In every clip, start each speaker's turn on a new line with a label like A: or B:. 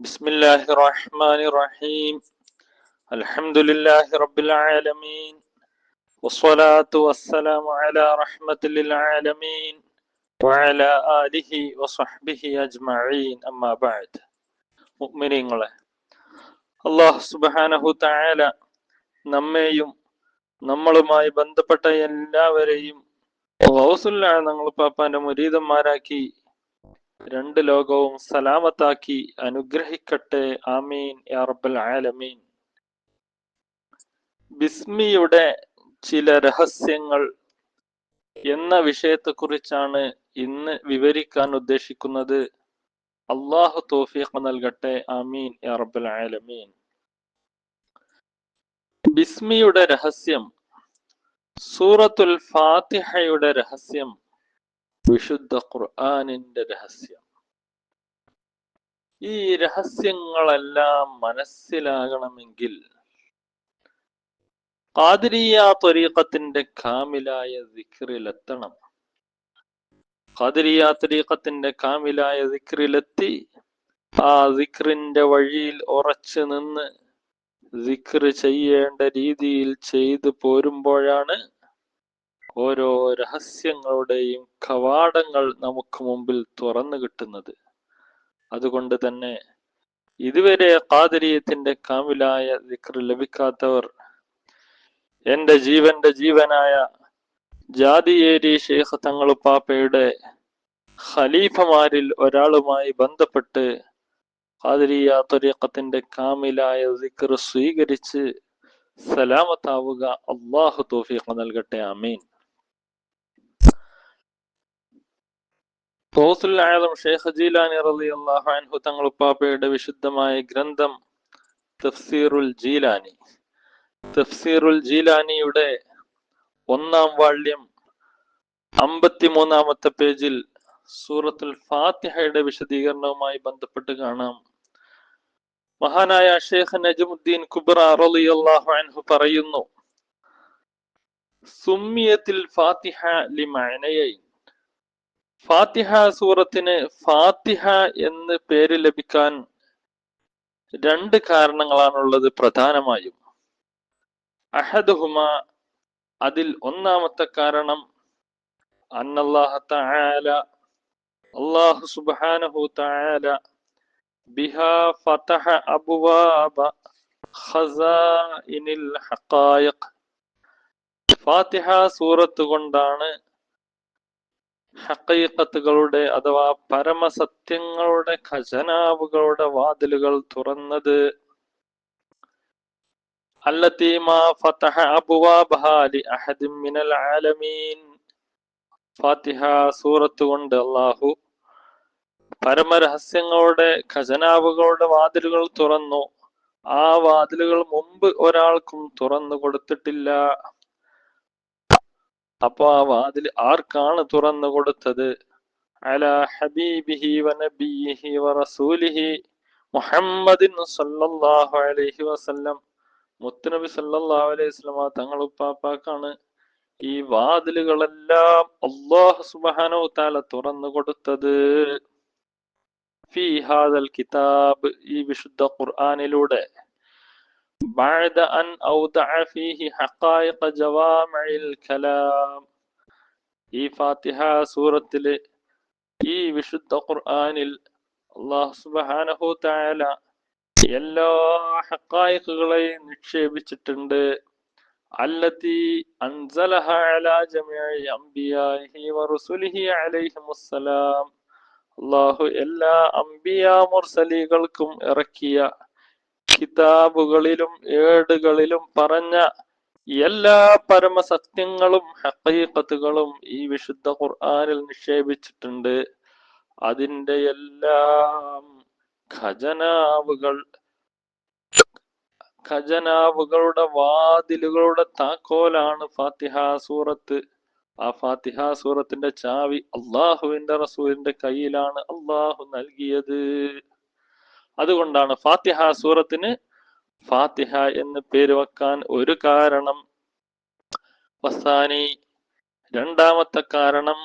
A: بسم الله الرحمن الرحيم الحمد لله رب العالمين والصلاة والسلام على رحمة للعالمين وعلى آله وصحبه أجمعين أما بعد മുഅ്മിനീങ്ങളെ അള്ളാഹു സുബ്ഹാനഹു തആല നമ്മെയും നമ്മളുമായി ബന്ധപ്പെട്ട എല്ലാവരെയും ഗൗസുല്ല ഞങ്ങൾ പാപ്പാന്റെ മുരീതന്മാരാക്കി രണ്ട് ലോകവും സലാമത്താക്കി അനുഗ്രഹിക്കട്ടെ. ആമീൻ. യാ റബ്ബൽ ആലമീൻ. ബിസ്മിയുടെ ചില രഹസ്യങ്ങൾ എന്ന വിഷയത്തെക്കുറിച്ചാണ് ഇന്ന് വിവരിക്കാൻ ഉദ്ദേശിക്കുന്നത്. അള്ളാഹു തോഫീഖ് നൽകട്ടെ. ആമീൻ. യാ റബ്ബൽ ആലമീൻ. ബിസ്മിയുടെ രഹസ്യം. സൂറത്തുൽ ഫാത്തിഹയുടെ രഹസ്യം. വിശുദ്ധ ഖുർആാനിന്റെ രഹസ്യം. ഈ രഹസ്യങ്ങളെല്ലാം മനസ്സിലാകണമെങ്കിൽ ഖാദിരിയ ത്വരീഖത്തിന്റെ കാമിലായ ദിക്റിലെത്തണം. ഖാദിരിയ ത്വരീഖത്തിന്റെ കാമിലായ ദിക്റിലെത്തി ആ ദിക്റിന്റെ വഴിയിൽ ഉറച്ചു നിന്ന് ദിക്റ് ചെയ്യേണ്ട രീതിയിൽ ചെയ്തു പോരുമ്പോഴാണ് ഓരോ രഹസ്യങ്ങളുടെയും കവാടങ്ങൾ നമുക്ക് മുമ്പിൽ തുറന്നു കിട്ടുന്നത്. അതുകൊണ്ട് തന്നെ ഇതുവരെ കാതരീയത്തിന്റെ കാമിലായ ദിക്ർ ലഭിക്കാത്തവർ എന്റെ ജീവന്റെ ജീവനായ ജാതിയേരി ഷെയ്ഖ് തങ്ങളുപ്പാപ്പയുടെ ഖലീഫമാരിൽ ഒരാളുമായി ബന്ധപ്പെട്ട് ഖാദരിയ ത്വരീഖത്തിന്റെ കാമിലായ ദിക്ർ സ്വീകരിച്ച് സലാമത്താവുക അള്ളാഹു തോഫീഖ നൽകട്ടെ അമീൻ ഗൗസുൽ ജീലാനി റളിയല്ലാഹു അൻഹു തങ്ങളുപ്പാപ്പയുടെ വിശുദ്ധമായ ഗ്രന്ഥം തഫ്സീറുൽ ജീലാനി. തഫ്സീറുൽ ജീലാനിയുടെ ഒന്നാം വാള്യം അമ്പത്തിമൂന്നാമത്തെ പേജിൽ സൂറത്തുൽ ഫാത്തിഹയുടെ വിശദീകരണവുമായി ബന്ധപ്പെട്ട് കാണാം. മഹാനായ ഷെയ്ഖ് നജമുദ്ദീൻ കുബ്ര റളിയല്ലാഹു അൻഹു പറയുന്നു സുമ്മിയത്തിൽ ഫാത്തിഹ ലിമഅനയൈൻ. ഫാത്തിഹ സൂറത്തിന് ഫാത്തിഹ എന്ന് പേര് ലഭിക്കാൻ രണ്ട് കാരണങ്ങളാണുള്ളത് പ്രധാനമായും. അഹദുഹുമ അതിൽ ഒന്നാമത്തെ കാരണം അന്നല്ലാഹ തആല അല്ലാഹു സുബ്ഹാനഹു തആല ബിഹാ ഫതഹ അബ്വാബ ഖസാഇനിൽ ഹഖായിഖ്. ഫാത്തിഹ സൂറത്ത് കൊണ്ടാണ് ഹക്കീക്കത്തുകളുടെ അഥവാ പരമസത്യങ്ങളുടെ ഖജനാവുകളുടെ വാതിലുകൾ തുറന്നത് ഫാത്തിഹ കൊണ്ട് അല്ലാഹു പരമരഹസ്യങ്ങളുടെ ഖജനാവുകളുടെ വാതിലുകൾ തുറന്നു. ആ വാതിലുകൾ മുമ്പ് ഒരാൾക്കും തുറന്നു കൊടുത്തിട്ടില്ല. അപ്പൊ ആ വാതിൽ ആർക്കാണ് തുറന്നു കൊടുത്തത്? അല ഹബീബിഹി വനബിഹി വറസൂലിഹി മുഹമ്മദിൻ സല്ലല്ലാഹു അലൈഹി വസല്ലം. മുത്തുനബി സല്ലല്ലാഹു അലൈഹി വസല്ലമ തങ്ങൾ ഉപ്പാപ്പാക്കാണ്. ഈ വാതിലുകളെല്ലാം അള്ളാഹു സുബ്ഹാനഹു താല തുറന്നു കൊടുത്തത്. ഫീ ഹാദൽ കിതാബ് ഈ വിശുദ്ധ ഖുർആനിലൂടെ. بعد أن أودع فيه حقائق جوامع الكلام ഈ ഫാത്തിഹ സൂറത്തില് ഈ വിശുദ്ധ ഖുർആനിൽ അള്ളാഹു സുബ്ഹാനഹു തആല എല്ലാ ഹഖായിഖുകളെയും നിക്ഷേപിച്ചിട്ടുണ്ട് അല്ലത്തി അൻസലഹ അലാ ജമീഇ അംബിയാഇഹി വറുസുലിഹി അലൈഹിമുസ്സലാം അള്ളാഹു എല്ലാ അംബിയ മുർസലികൾക്കും ഇറക്കിയ കിതാബുകളിലും ഏടുകളിലും പറഞ്ഞ എല്ലാ പരമസത്യങ്ങളും ഹക്കീക്കത്തുകളും ഈ വിശുദ്ധ ഖുർആാനിൽ നിക്ഷേപിച്ചിട്ടുണ്ട്. അതിന്റെ എല്ലാം ഖജനാവുകൾ ഖജനാവുകളുടെ വാതിലുകളുടെ താക്കോലാണ് ഫാത്തിഹ സൂറത്ത്. ആ ഫാത്തിഹ സൂറത്തിന്റെ ചാവി അള്ളാഹുവിന്റെ റസൂലിന്റെ കയ്യിലാണ് അള്ളാഹു നൽകിയത്. അതുകൊണ്ടാണ് ഫാത്തിഹ സൂറത്തിന് ഫാത്തിഹ എന്ന് പേര് വെക്കാൻ ഒരു കാരണം. വസാനി രണ്ടാമത്തെ കാരണം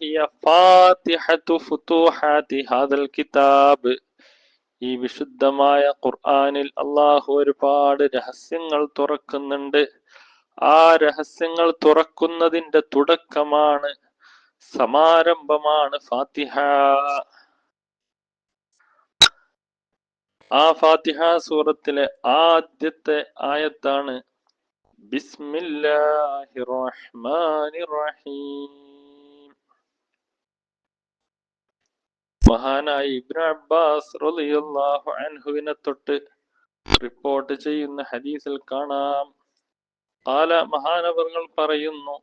A: ഹിയ ഫാത്തിഹത്തു ഹാദൽ കിതാബ്. ഈ വിശുദ്ധമായ ഖുർആനിൽ അള്ളാഹു ഒരുപാട് രഹസ്യങ്ങൾ തുറക്കുന്നുണ്ട്. ആ രഹസ്യങ്ങൾ തുറക്കുന്നതിന്റെ തുടക്കമാണ് സമാരംഭമാണ് ഫാത്തിഹ. ആ ഫാത്തിഹ സൂറത്തിലെ ആദ്യത്തെ ആയത്താണ്. ബിസ്മില്ലാഹിർ റഹ്മാനിർ റഹീം മഹാനായ ഇബ്നു അബ്ബാസ് റളിയല്ലാഹു അൻഹുവിനെ തൊട്ട് റിപ്പോർട്ട് ചെയ്യുന്ന ഹദീസിൽ കാണാം. കാല മഹാനവർങ്ങൾ പറയുന്നു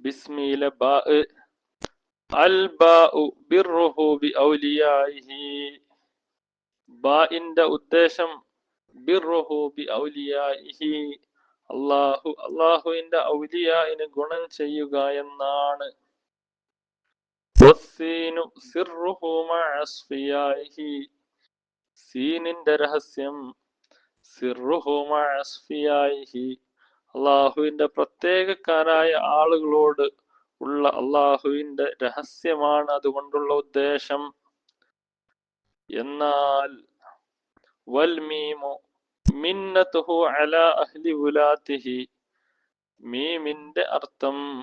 A: ബിസ്മിയിലെ ബാ അൽ ബാഉ ബിർറുഹു ബി ഔലിയായിഹി. ബാഇന്റെ ഉദ്ദേശം ബിർറുഹു ബി ഔലിയാഇഹി അള്ളാഹു അള്ളാഹുവിന്റെ ഔലിയായിന് ഗുണം ചെയ്യുക എന്നാണ്. സീനിന്റെ രഹസ്യം അള്ളാഹുവിന്റെ പ്രത്യേകക്കാരായ ആളുകളോട് ഉള്ള അള്ളാഹുവിന്റെ രഹസ്യമാണ് അതുകൊണ്ടുള്ള ഉദ്ദേശം. എന്നാൽ വൽമീമു മിന്നത്തുഹു അല അഹ്ലി വുലാത്തിഹി. മീമിന്റെ അർത്ഥം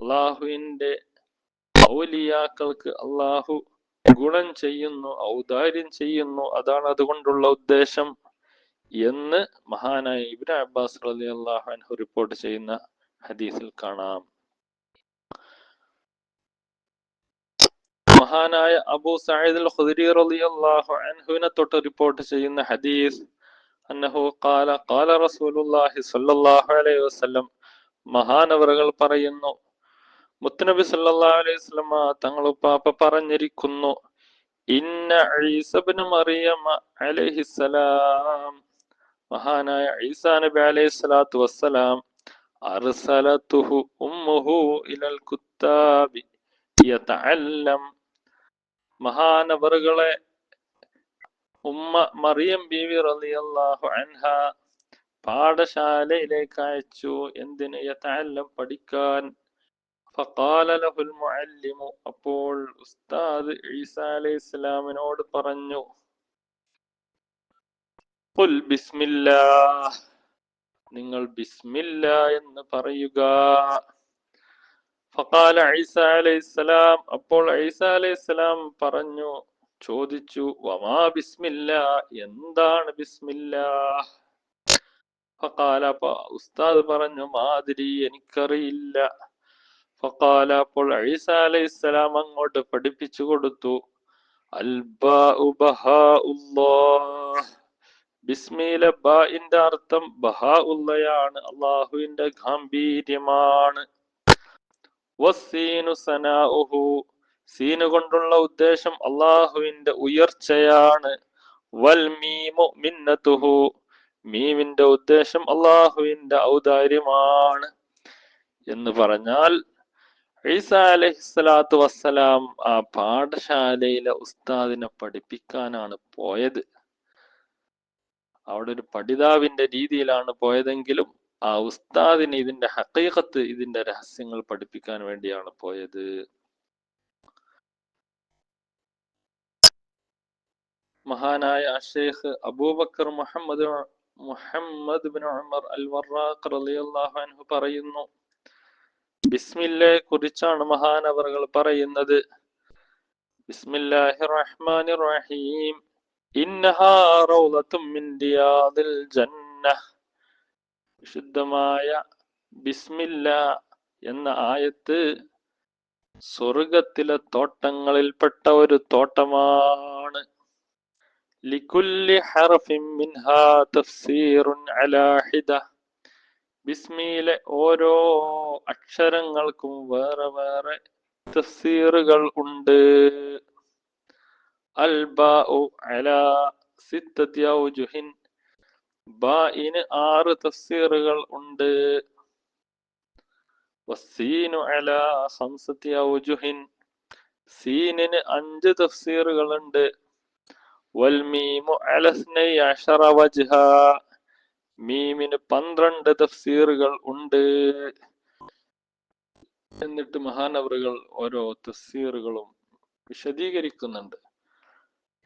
A: അള്ളാഹുവിന്റെ ഔലിയാക്കൾക്ക് അള്ളാഹു ഗുണം ചെയ്യുന്നു ഔദാര്യം ചെയ്യുന്നു. അതാണ് അതുകൊണ്ടുള്ള ഉദ്ദേശം എന്ന് മഹാനായ ഇബ്രാ അബ്ബാസ് അലി അള്ളാഹു റിപ്പോർട്ട് ചെയ്യുന്ന ഹദീസിൽ കാണാം. മഹാനായ അബൂ അൽ ഖുദരി റളിയല്ലാഹു അൻഹുവിനെ തൊട്ട് റിപ്പോർട്ട് ചെയ്യുന്ന ഹദീസ് അന്നഹു ഖാല ഖാല റസൂലുള്ളാഹി സ്വല്ലല്ലാഹു അലൈഹി വസല്ലം മഹാനവറുകൾ പറയുന്നു മുത്തനബി സല്ലല്ലാഹു അലൈഹി വസല്ലമ തങ്ങൾ ഉപ്പാപ്പ പറഞ്ഞിരിക്കുന്നു ഇന്ന ഈസബ്നു മറിയമ അലൈഹിസ്സലാം മഹാനായ ഈസാ നബി അലൈഹി സ്വലാത്തു വസ്സലാം അർസലതുഹു ഉമ്മുഹു ഇലൽ കുത്താബി യതഅല്ലം മഹാനവറുകളെ ഉമ്മ മറിയം ബീവി റളിയല്ലാഹു അൻഹ പാഠശാലയിലേക്ക് അയച്ചു. എന്തിന്? യഥാല്ലം പഠിക്കാൻ. ഫഖാല ലഹുൽ മുഅല്ലിമു. അപ്പോൾ ഉസ്താദ് ഈസാ അലൈഹി പറഞ്ഞു ഖുൽ ബിസ്മില്ലാ. നിങ്ങൾ ബിസ്മില്ല എന്ന് പറയുക. ഫഖാല ഈസ അലൈഹിസ്സലാം അപ്പോൾ ഈസ അലൈഹിസ്സലാം പറഞ്ഞു ചോദിച്ചു വമാ ബിസ്മില്ല എന്താണ് ബിസ്മില്ല? ഫഖാല അപ്പൊ ഉസ്താദ് പറഞ്ഞു മാതിരി എനിക്കറിയില്ല. ഫഖാല അപ്പോൾ ഈസ അലൈഹിസ്സലാം അങ്ങോട്ട് പഠിപ്പിച്ചു കൊടുത്തു ബഹാഉല്ലാഹ്. ബിസ്മിയിലെ ബാഇന്റെ അർത്ഥം ബഹാ ഉള്ളയാണ് അള്ളാഹുവിന്റെ ഗാംഭീര്യമാണ്. സീന് കൊണ്ടുള്ള ഉദ്ദേശം അള്ളാഹുവിന്റെ ഉയർച്ചയാണ്. വൽ മീമു മിന്നത്തുഹു. മീമിന്റെ ഉദ്ദേശം അള്ളാഹുവിന്റെ ഔദാര്യമാണ്. എന്ന് പറഞ്ഞാൽ ഈസ അലഹിസ്സലാത്തു വസ്സലാം ആ പാഠശാലയിലെ ഉസ്താദിനെ പഠിപ്പിക്കാനാണ് പോയത്. അവിടെ ഒരു പഠിതാവിന്റെ രീതിയിലാണ് പോയതെങ്കിലും ആ ഉസ്താദിന് ഇതിന്റെ ഹക്കീകത്ത് ഇതിന്റെ രഹസ്യങ്ങൾ പഠിപ്പിക്കാൻ വേണ്ടിയാണ് പോയത്. മഹാനായ അഷേഖ് Abu Bakr Muhammad Muhammad bin Umar al Warraq റളിയല്ലാഹു അൻഹു പറയുന്നു ബിസ്മില്ലയെ കുറിച്ചാണ് മഹാനവറുകൾ പറയുന്നത്. ബിസ്മില്ലാഹിർ റഹ്മാനിർ റഹീം ഇന്നഹാ റൗളത്തും മിൻ റിയാദിൽ ജന്ന വിശുദ്ധമായ ബിസ്മില്ല എന്ന ആയത്ത് സ്വർഗത്തിലെ തോട്ടങ്ങളിൽപ്പെട്ട ഒരു തോട്ടമാണ്. ലികുല്ലി ഹർഫിൻ തഫ്സീറുൻ അലാ ഹിദ. ബിസ്മിയിലെ ഓരോ അക്ഷരങ്ങൾക്കും വേറെ വേറെ തഫ്സീറുകൾ ഉണ്ട്. അൽ ബാഉ അലാ സിത്തത്തി ഔജുഹിൻ ബാഇന് ആറ് തഫ്സീറുകൾ ഉണ്ട്. വസീനു അലാ ഖംസത്തി ഔജുഹിൻ. സീനിന് അഞ്ച് തഫ്സീറുകൾ ഉണ്ട്. വൽമീമു അല സ്നൈ അഷറ വജ്ഹ. മീമിന് പന്ത്രണ്ട് തഫ്സീറുകൾ ഉണ്ട്. എന്നിട്ട് മഹാനവറുകൾ ഓരോ തഫ്സീറുകളും വിശദീകരിക്കുന്നുണ്ട്.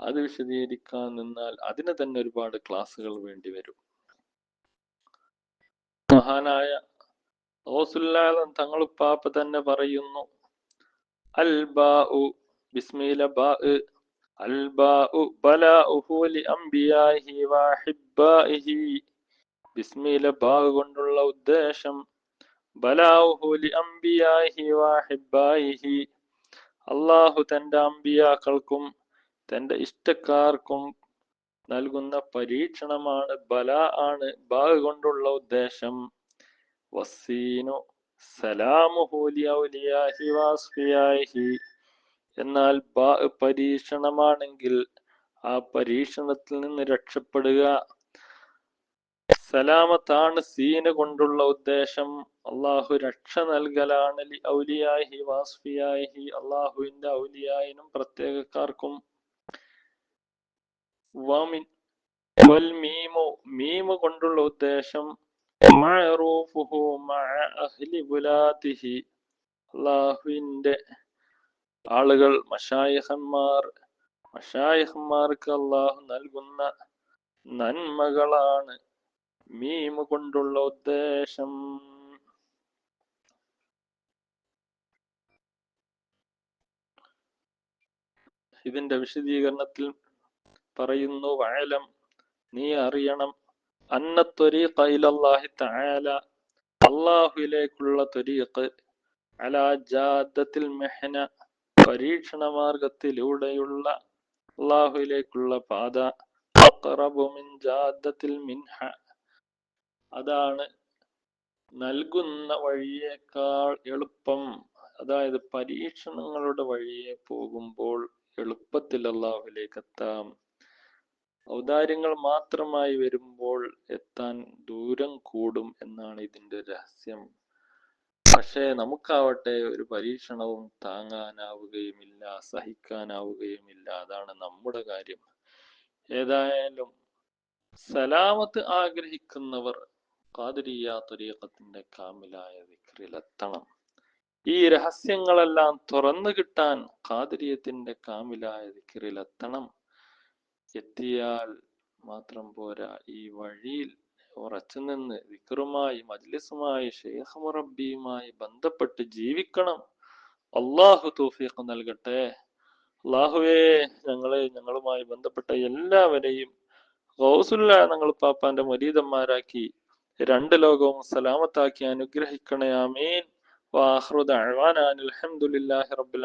A: അത് വിശദീകരിക്കാൻ നിന്നാൽ അതിന് തന്നെ ഒരുപാട് ക്ലാസ്സുകൾ വേണ്ടി വരും. മഹാനായ ഓസുല്ലാലം തങ്ങളുപ്പാപ്പ തന്നെ പറയുന്നു അൽ ബാ ബിസ്മില ബാ അൽ ബാ ബലാഉഹു ലി അംബിയാഹി വഹിബ്ബാഇഹി ബിസ്മില ബാ കൊണ്ടുള്ള ഉദ്ദേശം ബലാഉഹു ലി അംബിയാഹി വഹിബ്ബാഇഹി അള്ളാഹു തന്റെ അമ്പിയാക്കൾക്കും തന്റെ ഇഷ്ടക്കാർക്കും നൽകുന്ന പരീക്ഷണമാണ് ബല ആണ് ബാ കൊണ്ടുള്ള ഉദ്ദേശം. വസീനു സലാമുഹൂലി ഔലിയാഹി വാസ്ഫിയാഹി. എന്നാൽ ബാ പരീക്ഷണമാണെങ്കിൽ ആ പരീക്ഷണത്തിൽ നിന്ന് രക്ഷപ്പെടുക. സലാമത്താണ് സീന് കൊണ്ടുള്ള ഉദ്ദേശം. അള്ളാഹു രക്ഷ നൽകലാണ് ഔലിയാഹി വാസ്ഫിയാഹി. അള്ളാഹുവിന്റെ ഔലിയായിനും പ്രത്യേകക്കാർക്കും വമിൻ വൽ മീമു മീമു കൊണ്ടുള്ള ഉദ്ദേശം മഅറൂഫുഹു മഅ അഹ്ലി ബുലാതിഹി അള്ളാഹുവിന്റെ ആളുകൾ മഷായിഹന്മാർ മഷായിഹന്മാർക്ക് അള്ളാഹു നൽകുന്ന നന്മകളാണ് മീമ് കൊണ്ടുള്ള ഉദ്ദേശം. ഇതിന്റെ വിശദീകരണത്തിൽ പറയുന്നു വയലം നീ അറിയണം. അന്ന ത്വരീഖ ഇലല്ലാഹി തആല അള്ളാഹുവിലേക്കുള്ള ത്വരീഖ് അലാ ജാദത്തിൽ മെഹന പരീക്ഷണ മാർഗത്തിലൂടെയുള്ള അള്ളാഹുവിലേക്കുള്ള പാത അഖറബു മിൻ ജാദത്തിൽ മിൻഹ. അതാണ് നൽകുന്ന വഴിയേക്കാൾ എളുപ്പം. അതായത് പരീക്ഷണങ്ങളുടെ വഴിയെ പോകുമ്പോൾ എളുപ്പത്തിൽ അള്ളാഹുലേക്ക് എത്താം. ഔദാര്യങ്ങൾ മാത്രമായി വരുമ്പോൾ എത്താൻ ദൂരം കൂടും എന്നാണ് ഇതിന്റെ രഹസ്യം. പക്ഷേ നമുക്കാവട്ടെ ഒരു പരീക്ഷണവും താങ്ങാനാവുകയുമില്ല സഹിക്കാനാവുകയുമില്ല. അതാണ് നമ്മുടെ കാര്യം. ഏതായാലും സലാമത്ത് ആഗ്രഹിക്കുന്നവർ ത്വരീഖത്തിന്റെ കാമിലായ വിക്രിലെത്തണം ഈ രഹസ്യങ്ങളെല്ലാം തുറന്നു കിട്ടാൻ കാതിരിയത്തിന്റെ കാമിലായ വിക്രിലെത്തണം എത്തിയാൽ മാത്രം പോരാ. ഈ വഴിയിൽ ഉറച്ചു നിന്ന് വിക്രുമായി മജ്ലിസുമായി ഷെയ്ഖ് മുറബിയുമായി ബന്ധപ്പെട്ട് ജീവിക്കണം. അള്ളാഹു തൗഫീഖ് നൽകട്ടെ. അള്ളാഹുവേ ഞങ്ങളെ ഞങ്ങളുമായി ബന്ധപ്പെട്ട എല്ലാവരെയും ഗൗസുല്ല ഞങ്ങൾ പാപ്പാന്റെ മുരീതന്മാരാക്കി രണ്ട് ലോകവും സലാമത്താക്കി അനുഗ്രഹിക്കണേ. ആമീൻ. വാഹ്റുദ് ദഅവാന അലഹമുല്ലാഹി റബ്ബിൽ